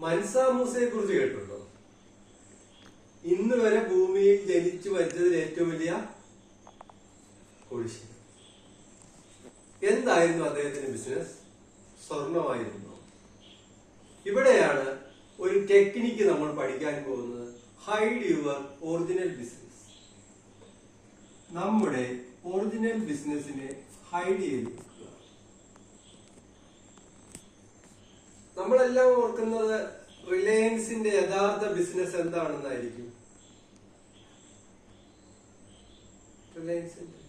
മൻസാമൂസയെ കുറിച്ച് കേട്ടിട്ടുണ്ടോ? ഇന്ന് വരെ ഭൂമിയിൽ ജനിച്ചു മരിച്ചതിൽ ഏറ്റവും വലിയ കോടീശ്വരൻ എന്തായിരുന്നു അദ്ദേഹത്തിന്റെ ബിസിനസ്? സ്വർണമായിരുന്നു. ഇവിടെയാണ് ഒരു ടെക്നിക്ക് നമ്മൾ പഠിക്കാൻ പോകുന്നത്. Hide your original business. നമ്മുടെ ഒറിജിനൽ ബിസിനസിനെ ഹൈഡ് ചെയ്ത് വെക്കുക നമ്മളെല്ലാം ഓർക്കുന്നത് റിലയൻസിന്റെ യഥാർത്ഥ ബിസിനസ് എന്താണെന്നായിരിക്കും. റിലയൻസിന്റെ.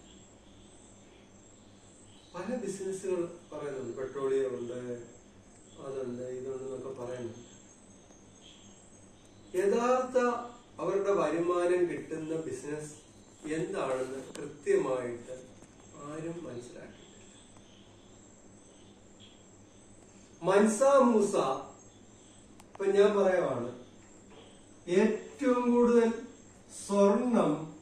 പല ബിസിനസ്സുകൾ പറയുന്നുണ്ട്. പെട്രോളിയം ഉണ്ട് അതുണ്ട് ഇതുണ്ട് എന്നൊക്കെ പറയുന്നുണ്ട്. യഥാർത്ഥ അവരുടെ വരുമാനം കിട്ടുന്ന ബിസിനസ് എന്താണെന്ന് കൃത്യമായിട്ട് ആരും മനസ്സിലാക്കിയിട്ടില്ല. മൻസ മൂസ ഇപ്പൊ ഞാൻ പറയുവാണ്. ഏറ്റവും കൂടുതൽ സ്വർണം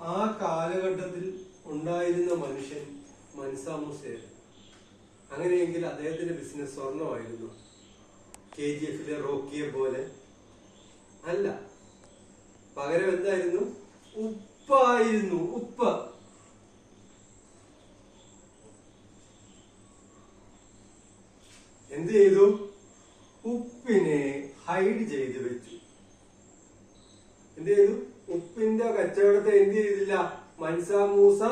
ആ കാലഘട്ടത്തിൽ ഉണ്ടായിരുന്ന മനുഷ്യൻ മൻസ മൂസയായിരുന്നു അങ്ങനെയെങ്കിൽ അദ്ദേഹത്തിന്റെ ബിസിനസ് സ്വർണമായിരുന്നു. കെ ജി എഫിലെ റോക്കിയെ പോലെ. അല്ല. പകരം എന്തായിരുന്നു? ഉപ്പായിരുന്നു. ഉപ്പ്. എന്ത് ചെയ്തു? ഉപ്പിനെ ഹൈഡ് ചെയ്ത് വെച്ചു. എന്ത് ചെയ്തു? ഉപ്പിന്റെ കച്ചവടത്തെ എന്ത് ചെയ്തില്ല? മൻസാമൂസ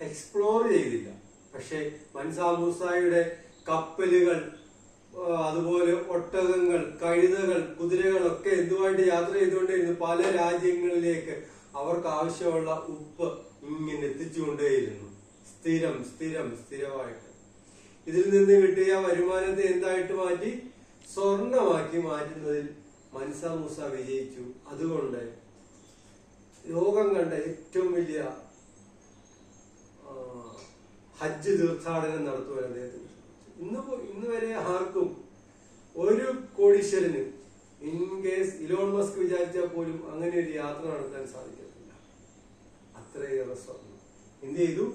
എക്സ്പ്ലോർ ചെയ്തില്ല. പക്ഷെ മൻസാമൂസായുടെ കപ്പലുകൾ അതുപോലെ ഒട്ടകങ്ങൾ കഴുതകൾ കുതിരകളൊക്കെ എന്തുമായിട്ട് യാത്ര ചെയ്തുകൊണ്ടിരുന്നു? പല രാജ്യങ്ങളിലേക്ക് അവർക്ക് ആവശ്യമുള്ള ഉപ്പ് ഇങ്ങനെ എത്തിച്ചുകൊണ്ടേയിരുന്നു. സ്ഥിരം സ്ഥിരം സ്ഥിരമായിട്ട്. ഇതിൽ നിന്ന് കിട്ടിയ വരുമാനത്തെ എന്തായിട്ട് മാറ്റി? സ്വർണമാക്കി മാറ്റുന്നതിൽ മൻസ മൂസ വിജയിച്ചു. അതുകൊണ്ട് ലോകം കണ്ട ഏറ്റവും വലിയ ഹജ്ജ് തീർത്ഥാടനം നടത്തുവാൻ അദ്ദേഹത്തിന്. ഇന്ന് ഇന്ന് വരെ ആർക്കും ഒരു കോടീശ്വരന് ഇൻ കേസ് ഇലോൺ മസ്ക് വിചാരിച്ചാൽ പോലും അങ്ങനെ ഒരു യാത്ര നടത്താൻ സാധിക്കത്തില്ല. അത്രയേറെ സ്വർണം. എന്ത് ചെയ്തു?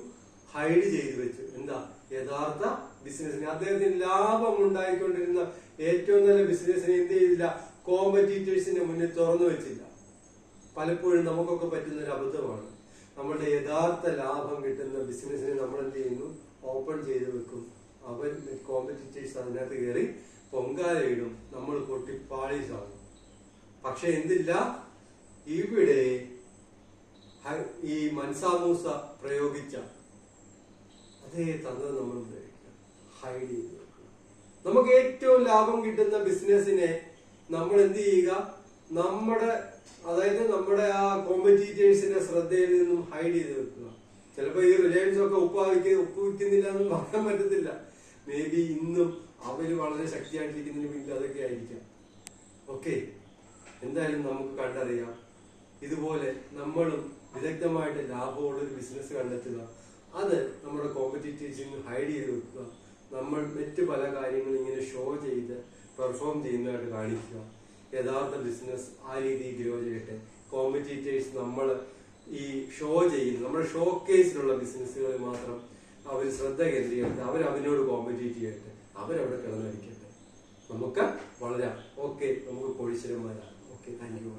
ഹൈഡ് ചെയ്തു വെച്ചു. എന്താ? യഥാർത്ഥ ബിസിനസ്സിന്. അദ്ദേഹത്തിന് ലാഭം ഉണ്ടായിക്കൊണ്ടിരുന്ന ഏറ്റവും നല്ല ബിസിനസ്സിനെ എന്ത് ചെയ്തില്ല കോമ്പറ്റീറ്റേഴ്സിന്റെ മുന്നിൽ തുറന്നു വെച്ചില്ല. പലപ്പോഴും നമുക്കൊക്കെ പറ്റുന്ന ഒരു അബദ്ധമാണ്. നമ്മളുടെ യഥാർത്ഥ ലാഭം കിട്ടുന്ന ബിസിനസ്സിനെ നമ്മൾ എന്ത് ചെയ്യുന്നു? ഓപ്പൺ ചെയ്ത് വെക്കും. അവർ കോമ്പറ്റീറ്റേഴ്സ് അതിനകത്ത് കയറി പൊങ്കാലയിടും നമ്മൾ പൊട്ടി പാളീസാകും. പക്ഷെ എന്തില്ല ഇവിടെ ഈ മൻസാമൂസ പ്രയോഗിച്ച അതേ തന്ത്രം നമ്മൾ ഹൈഡ് ചെയ്ത് വെക്കുക നമുക്ക് ഏറ്റവും ലാഭം കിട്ടുന്ന ബിസിനസ്സിനെ നമ്മൾ എന്ത് ചെയ്യുക നമ്മുടെ അതായത് നമ്മുടെ ആ കോമ്പറ്റീറ്റേഴ്സിന്റെ ശ്രദ്ധയിൽ നിന്നും ഹൈഡ് ചെയ്ത് വെക്കുക. ചിലപ്പോൾ ഈ റിലയൻസ് ഒക്കെ ഉപ്പ് വിൽക്കുക ഉപ്പ് വിൽക്കുന്നില്ല എന്ന് പറയാൻ പറ്റത്തില്ല. മേ ബി ഇന്നും അവർ വളരെ ശക്തിയായിട്ടിരിക്കുന്നതിന് പിന്നിൽ അതൊക്കെ ആയിരിക്കാം. ഓക്കെ എന്തായാലും നമുക്ക് കണ്ടറിയാം. ഇതുപോലെ നമ്മളും വിദഗ്ധമായിട്ട് ലാഭമുള്ള ഒരു ബിസിനസ് കണ്ടെത്തുക. അത് നമ്മുടെ കോമ്പറ്റീറ്റീവ്സിൽ നിന്ന് ഹൈഡ് ചെയ്ത് വെക്കുക. നമ്മൾ മറ്റ് പല കാര്യങ്ങളും ഇങ്ങനെ ഷോ ചെയ്ത് പെർഫോം ചെയ്യുന്നതായിട്ട് കാണിക്കുക. യഥാർത്ഥ ബിസിനസ് ആ രീതിയിൽ ഗ്രോ ചെയ്യട്ടെ. കോമ്പറ്റീറ്റേഴ്സ് നമ്മൾ ഈ ഷോ ചെയ്യുന്ന നമ്മുടെ ഷോ കേസിലുള്ള ബിസിനസ്സുകളിൽ മാത്രം അവർ ശ്രദ്ധ കേന്ദ്രീകരിച്ച് അവർ അവനോട് കോമ്പറ്റീറ്റ് ചെയ്യട്ടെ. അവരവിടെ കിടന്നിരിക്കട്ടെ നമുക്ക് വളരാം. ഓക്കെ നമുക്ക് കോഴീശ്വരന്മാരാണ് ഓക്കെ താങ്ക് യു